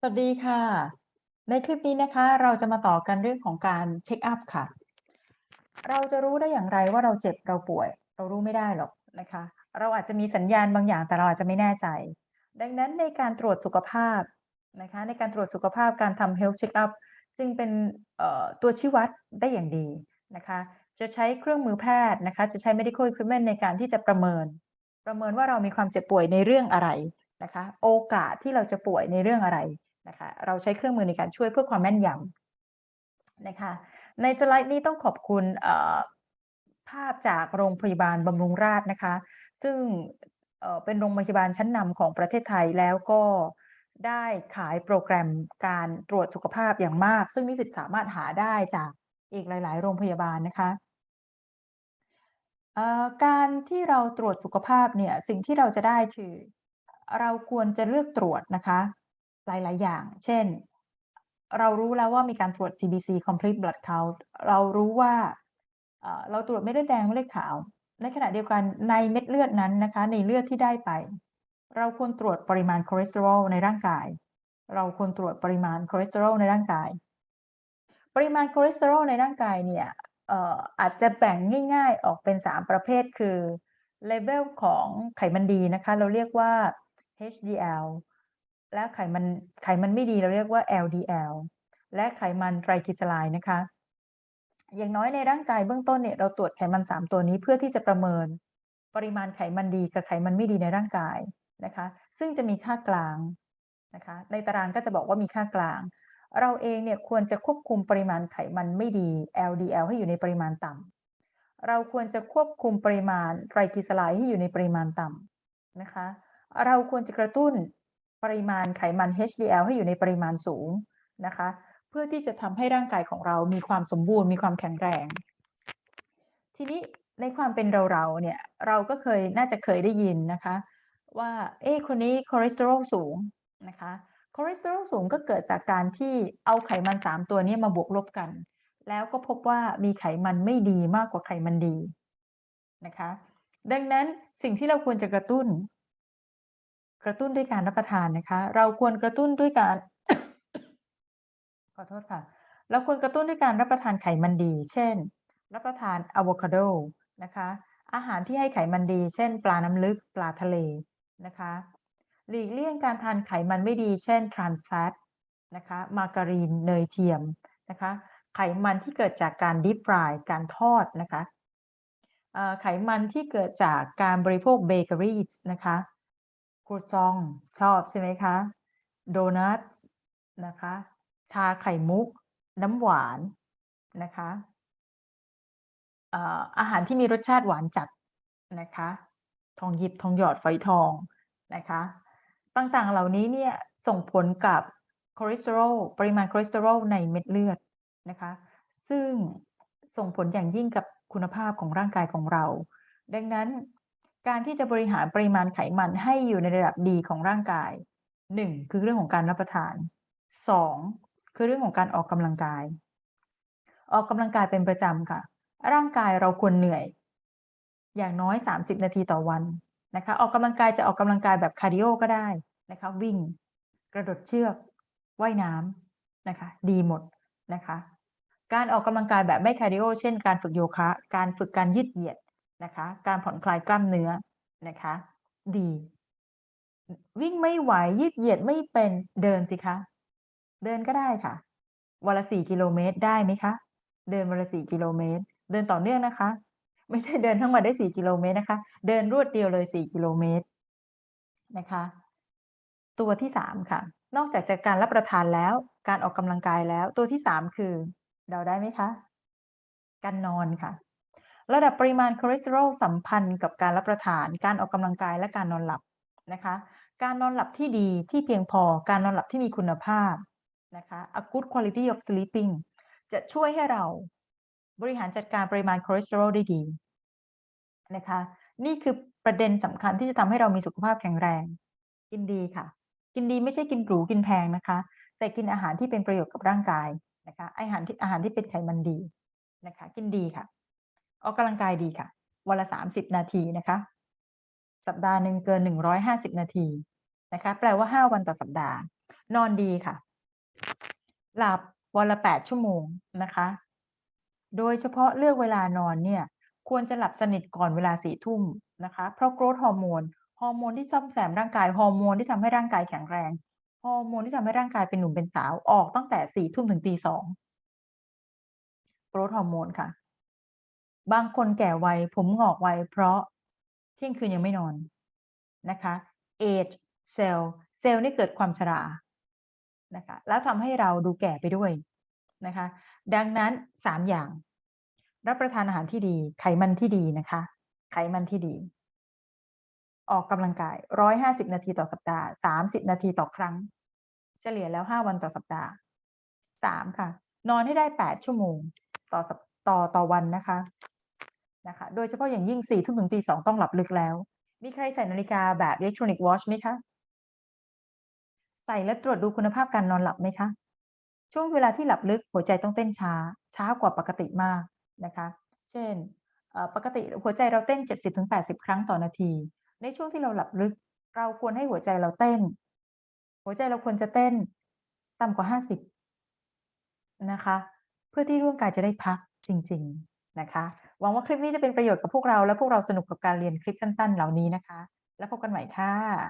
สวัสดีค่ะ ในคลิปนี้นะคะ เราจะมาต่อกันเรื่องของการเช็คอัพค่ะ เราจะรู้ได้อย่างไรว่าเราเจ็บเราป่วย เรารู้ไม่ได้หรอกนะคะ เราอาจจะมีสัญญาณบางอย่างแต่เราอาจจะไม่แน่ใจ ดังนั้นในการตรวจสุขภาพนะคะ ในการตรวจสุขภาพการทำ health check up จึงเป็นตัวชี้วัดได้อย่างดีนะคะ จะใช้เครื่องมือแพทย์นะคะ จะใช้ medical equipment ในการที่จะประเมิน ประเมินว่าเรามีความเจ็บป่วยในเรื่องอะไรนะคะ โอกาสที่เราจะป่วยในเรื่องอะไร นะคะเราใช้เครื่องมือในการช่วยเพื่อความแม่นยำนะคะในสไลด์นี้ต้องขอบคุณภาพจากโรงพยาบาลบำรุงราษฎร์นะคะ ซึ่งเป็นโรงพยาบาลชั้นนำของประเทศไทยแล้วก็ได้ขายโปรแกรมการตรวจสุขภาพอย่างมาก ซึ่งนิสิตสามารถหาได้จากอีกหลาย ๆ โรงพยาบาลนะคะการที่เราตรวจสุขภาพเนี่ยสิ่งที่เราจะได้คือ เราควรจะเลือกตรวจนะคะ หลาย ๆ อย่าง เช่น เรารู้แล้วว่ามีการตรวจ CBC Complete Blood Count เรารู้ว่าเราตรวจเม็ดเลือดแดงเม็ดเลือดขาว ในขณะเดียวกันในเม็ดเลือดนั้นนะคะ ในเลือดที่ได้ไป เราควรตรวจปริมาณคอเลสเตอรอลในร่างกาย เราควรตรวจปริมาณคอเลสเตอรอลในร่างกาย ปริมาณคอเลสเตอรอลในร่างกายเนี่ยเอ่ออาจจะแบ่งง่าย ๆ ออกเป็น 3 ประเภทคือเลเวลของไขมันดีนะคะ เราเรียกว่า HDL และไขมันไขมันไม่ดีเราเรียกว่า LDL และไขมันไตรกลีเซอไรด์นะคะ อย่างน้อยในร่างกายเบื้องต้นเนี่ยเราตรวจไขมัน 3 ตัวนี้เพื่อที่จะประเมินปริมาณไขมันดีกับไขมันไม่ดีในร่างกายนะคะ ซึ่งจะมีค่ากลางนะคะ ในตารางก็จะบอกว่ามีค่ากลาง เราเองเนี่ยควรจะควบคุมปริมาณไขมันไม่ดี LDL ให้อยู่ในปริมาณต่ำเราควรจะควบคุมปริมาณไตรกลีเซอไรด์ให้อยู่ในปริมาณต่ำนะคะ เราควรจะกระตุ้น ปริมาณไขมัน HDL ให้อยู่ในปริมาณสูงนะคะ เพื่อที่จะทำให้ร่างกายของเรามีความสมบูรณ์มีความแข็งแรง ทีนี้ในความเป็นเราๆเนี่ยเราก็เคยน่าจะเคยได้ยินนะคะ ว่าเอ๊ะคนนี้คอเลสเตอรอลสูงนะคะคอเลสเตอรอลสูงก็เกิดจากการที่เอาไขมัน 3 ตัวนี้มาบวกลบกัน แล้วก็พบว่ามีไขมันไม่ดีมากกว่าไขมันดีนะคะ ดังนั้นสิ่งที่เราควรจะกระตุ้น กระตุ้นด้วยการรับประทานนะคะ เราควรกระตุ้นด้วยการ ขอโทษค่ะ เราควรกระตุ้นด้วยการรับประทานไขมันดี เช่น รับประทานอะโวคาโดนะคะ อาหารที่ให้ไขมันดี เช่น ปลาน้ำลึก ปลาทะเลนะคะ หลีกเลี่ยงการทานไขมันไม่ดี เช่น trans fat นะคะ มาการีน เนยเทียมนะคะ ไขมันที่เกิดจากการ deep fry การทอดนะคะไขมันที่เกิดจากการบริโภคเบเกอรี่นะคะ ครูซองชอบใช่ไหมคะ โดนัทนะคะ ชาไข่มุก น้ำหวานนะคะเอ่ออาหารที่มีรสชาติหวานจัดนะคะ ทองหยิบทองหยอดฝอยทองนะคะ ต่างๆเหล่านี้เนี่ยส่งผลกับคอเลสเตอรอลปริมาณคอเลสเตอรอลในเม็ดเลือดนะคะ ซึ่งส่งผลอย่างยิ่งกับคุณภาพของร่างกายของเรา ดังนั้น การที่จะบริหารปริมาณไขมันให้อยู่ในระดับดีของร่างกาย 1 คือเรื่องของการรับประทาน 2 คือเรื่องของการออกกำลังกาย ออกกำลังกายเป็นประจำค่ะ ร่างกายเราควรเหนื่อย อย่างน้อย 30 นาทีต่อวันนะคะ ออกกำลังกายจะออกกำลังกายแบบคาร์ดิโอก็ได้นะคะวิ่ง กระโดดเชือกว่ายน้ำนะคะ ดีหมดนะคะ การออกกำลังกายแบบไม่คาร์ดิโอเช่นการฝึกโยคะ การฝึกการยืดเหยียด นะคะ การผ่อนคลายกล้ามเนื้อนะคะ ดี วิ่งไม่ไหวยืดเหยียดไม่เป็นเดินสิคะ เดินก็ได้ค่ะ วันละ4กิโลเมตรได้ไหมคะ เดินวันละ4กิโลเมตร เดินต่อเนื่องนะคะ ไม่ใช่เดินทั้งวันได้4กิโลเมตรนะคะ เดินรวดเดียวเลย4กิโลเมตรนะคะ ตัวที่3ค่ะ นอกจากจากการรับประทานแล้วการออกกำลังกายแล้ว ตัวที่3คือ เดาได้ไหมคะ การนอนค่ะ ระดับปริมาณคอเลสเตอรอลสัมพันธ์กับการรับประทาน การออกกำลังกายและการนอนหลับนะคะ การนอนหลับที่ดีที่เพียงพอ การนอนหลับที่มีคุณภาพนะคะ a good quality of sleeping จะช่วยให้เราบริหารจัดการปริมาณคอเลสเตอรอลได้ดีนะคะ นี่คือประเด็นสำคัญที่จะทำให้เรามีสุขภาพแข็งแรง กินดีค่ะ กินดีไม่ใช่กินหรูกินแพงนะคะ แต่กินอาหารที่เป็นประโยชน์กับร่างกายนะคะ อาหารที่อาหารที่เป็นไขมันดีนะคะ กินดีค่ะ ออกกำลังกายดีค่ะ วันละ30นาทีนะคะ สัปดาห์หนึ่งเกิน150นาทีนะคะ แปลว่า5วันต่อสัปดาห์ นอนดีค่ะ หลับวันละ8ชั่วโมงนะคะ โดยเฉพาะเลือกเวลานอนเนี่ย ควรจะหลับสนิทก่อนเวลา4ทุ่มนะคะ เพราะ growth ฮอร์โมน ฮอร์โมนที่ซ่อมแซมร่างกาย ฮอร์โมนที่ทำให้ร่างกายแข็งแรง ฮอร์โมนที่ทำให้ร่างกายเป็นหนุ่มเป็นสาว ออกตั้งแต่4ทุ่มถึงตี2 growth ฮอร์โมนค่ะ บางคนแก่ไวผมงอกไวเพราะเที่ยงคืนยังไม่นอนนะคะ age cell เซลล์นี่เกิดความชรานะคะแล้วทำให้เราดูแก่ไปด้วยนะคะ ดังนั้น 3 อย่าง รับประทานอาหารที่ดี ไขมันที่ดีนะคะ ไขมันที่ดี ออกกำลังกาย 150 นาทีต่อสัปดาห์ 30 นาทีต่อครั้ง เฉลี่ยแล้ว 5 วันต่อสัปดาห์ 3 ค่ะ นอนให้ได้ 8 ชั่วโมง ต่อต่อต่อวันนะคะ นะคะ โดยเฉพาะอย่างยิ่ง4ทุ่มถึงตี2ต้องหลับลึกแล้ว มีใครใส่นาฬิกาแบบ Electronic Watch ไหมคะ?ใส่แล้วตรวจดูคุณภาพการนอนหลับไหมคะ?ช่วงเวลาที่หลับลึกหัวใจต้องเต้นช้า ช้ากว่าปกติมากนะคะ เช่นปกติหัวใจเราเต้น 70-80 ครั้งต่อนาที ในช่วงที่เราหลับลึก เราควรให้หัวใจเราเต้น หัวใจเราควรจะเต้นต่ำกว่า 50 นะคะ เพื่อที่ร่างกายจะได้พักจริง ๆ นะคะหวังว่าคลิปนี้จะเป็นประโยชน์กับพวกเราและพวกเราสนุกกับการเรียนคลิปสั้น ๆ เหล่านี้นะคะ แล้วพบกันใหม่ค่ะ